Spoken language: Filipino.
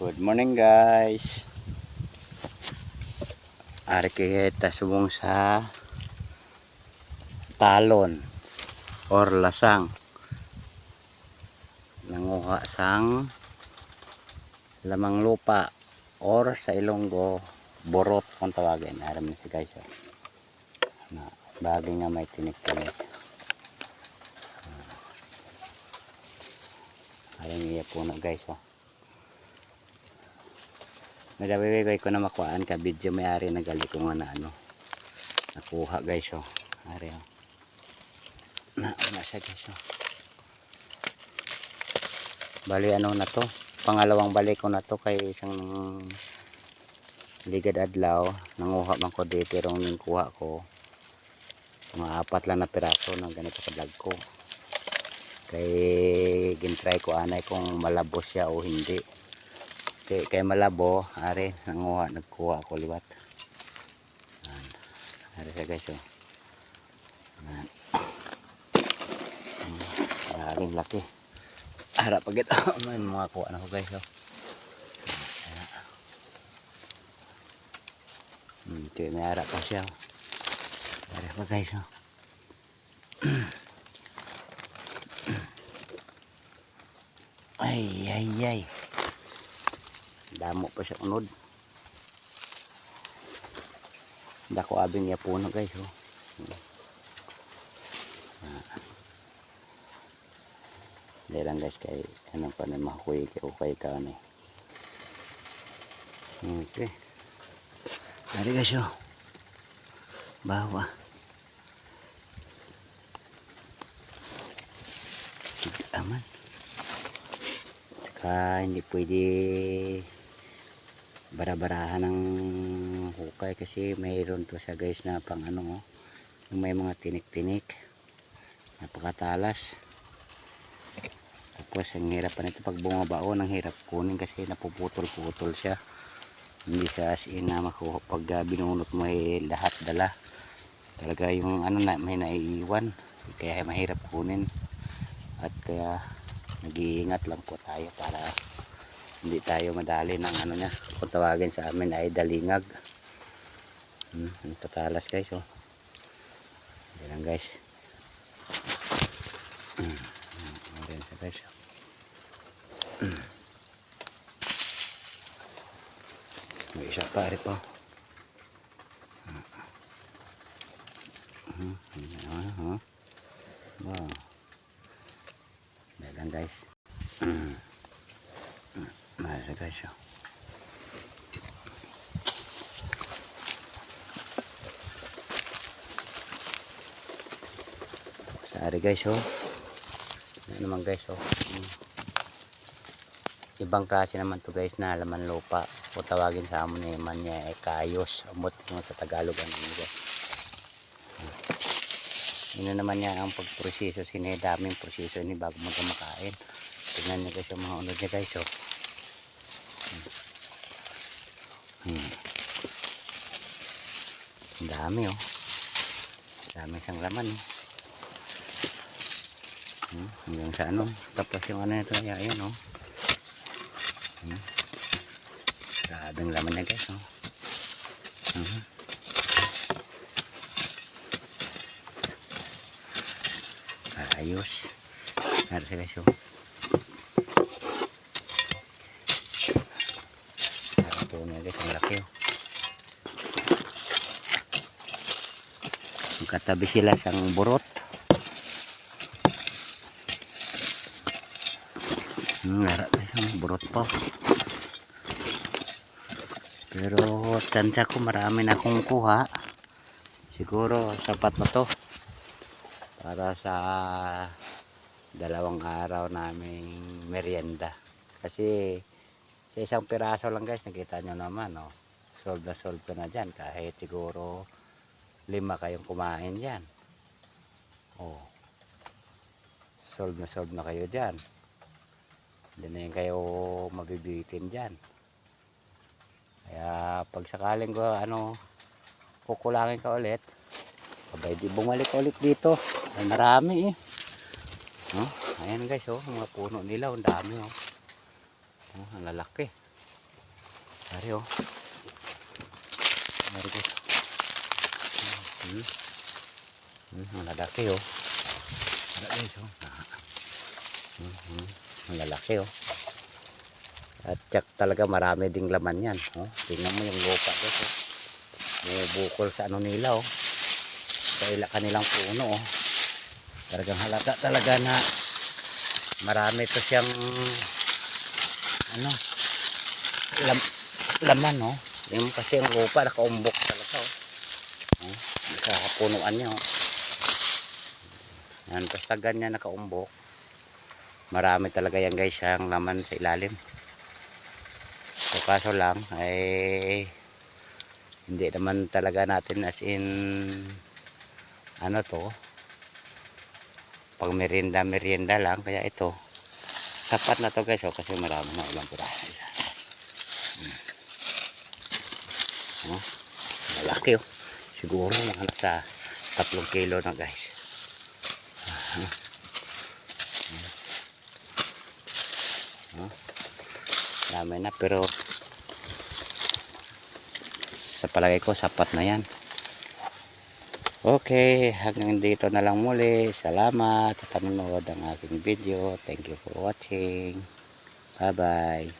Good morning guys. Ari kita subong sa talon or lasang. Nanguha sang lamang lupa or sa Ilonggo borot kung tawagin. Aram na si guys. oh. Na, bagay nga may tinik-tinik. Aram niya po na guys. Oh. May dabibigay ko na makuhaan ka video may ari nagali ko nga na ano. Nakuha guys oh. Ari oh. Na, na siya guys oh. Bali ano na to. Pangalawang balik ko na to kay isang ligad adlaw. Nanguha man ko dito rong ning kuha ko. Mga apat lang na piraso ng ganito ka vlog ko. Kay gintry ko anay kung malabo siya o hindi kay, kay malabo ari nanguha nagkuha ako liwat. Ari siya guys oh. Maraming laki. Harap pagit may mga kuha na ko guys oh. Hmm, ito may harap pa siya oh. ari pa guys oh. Ay ay ay damo pa siya unod. Dako abing niya puno guys oh. Ah. Hindi lang guys kay ano pa na makuwi kay okay ka ni okay. Ari guys oh. Bawa. Aman saka hindi pwede barabarahan ng hukay kasi mayroon to siya guys na pang ano oh, yung may mga tinik-tinik. Napakatalas. Tapos ang hirap pa nito pag bumabao ang hirap kunin kasi napuputol-putol siya. Hindi siya as in na makuha pag uh, binunot mo ay lahat dala. Talaga yung ano na may naiiwan. Kaya mahirap kunin. At kaya nag-iingat lang po tayo para hindi tayo madali ng ano niya. Kung tawagin sa amin ay dalingag. Hmm, ang guys oh. Yan lang guys. Hmm, yan siya guys. Hmm. may isa pa rin pa hmm, yan, ah, ah. wow. Lang guys hmm. Guys oh. Sari guys oh. Ano naman guys oh. Hmm. Ibang klase naman to guys na laman lupa. O tawagin sa amon ni man niya ay kayos. Amot mo sa Tagalog ano guys. Yun na naman niya ang pagproseso. Sini daming proseso ni bago mo makain. Tingnan niyo guys yung mga unod niya guys oh. Hmm. Ang dami oh. Dami siyang laman oh. Hmm. Hanggang sa ano. Tapos yung ano nito. Ayan, ayan oh. Hmm. Grabing laman niya guys oh. Hmm. Ayos. Meron sila guys oh. Ito niya guys, ang laki oh. Magkatabi sila sa burot. Hmm, tayo sa burot pa. Pero tansya ko marami na akong kuha. Siguro sapat na to. Para sa dalawang araw naming merienda. Kasi sa isang piraso lang guys nakita nyo naman oh. solve na solve ko na dyan kahit siguro lima kayong kumain dyan oh. solve na solve na kayo dyan hindi na yun kayo mabibitin dyan kaya pag sakaling ko ano kukulangin ka ulit abay di bumalik ulit dito ay marami eh oh, ayan guys oh mga puno nila ang dami oh Oh, ang lalaki. Dari oh. Dari ko. Hmm. Hmm, ang lalaki oh. Lalaki oh. Hmm, hmm. Ang lalaki oh. At tsak talaga marami ding laman yan. Oh. Tingnan mo yung lupa dito. Oh. May bukol sa ano nila oh. Sa ila kanilang puno oh. Talagang halata talaga na marami to siyang ano lam, laman no yung kasi yung lupa nakaumbok talaga oh. oh sa punuan niya oh. yan basta ganyan nakaumbok. Marami talaga yan guys ang laman sa ilalim. So kaso lang ay hindi naman talaga natin as in ano to? Pag merienda merienda lang. Kaya ito sapat na to guys oh, kasi marami na ulang piraso. Hmm. oh, malaki oh siguro mga nasa tatlong kilo na guys dami na pero sa palagay ko sapat na yan Okay, hanggang dito na lang muli. Salamat sa panonood ng aking video. Thank you for watching. Bye-bye.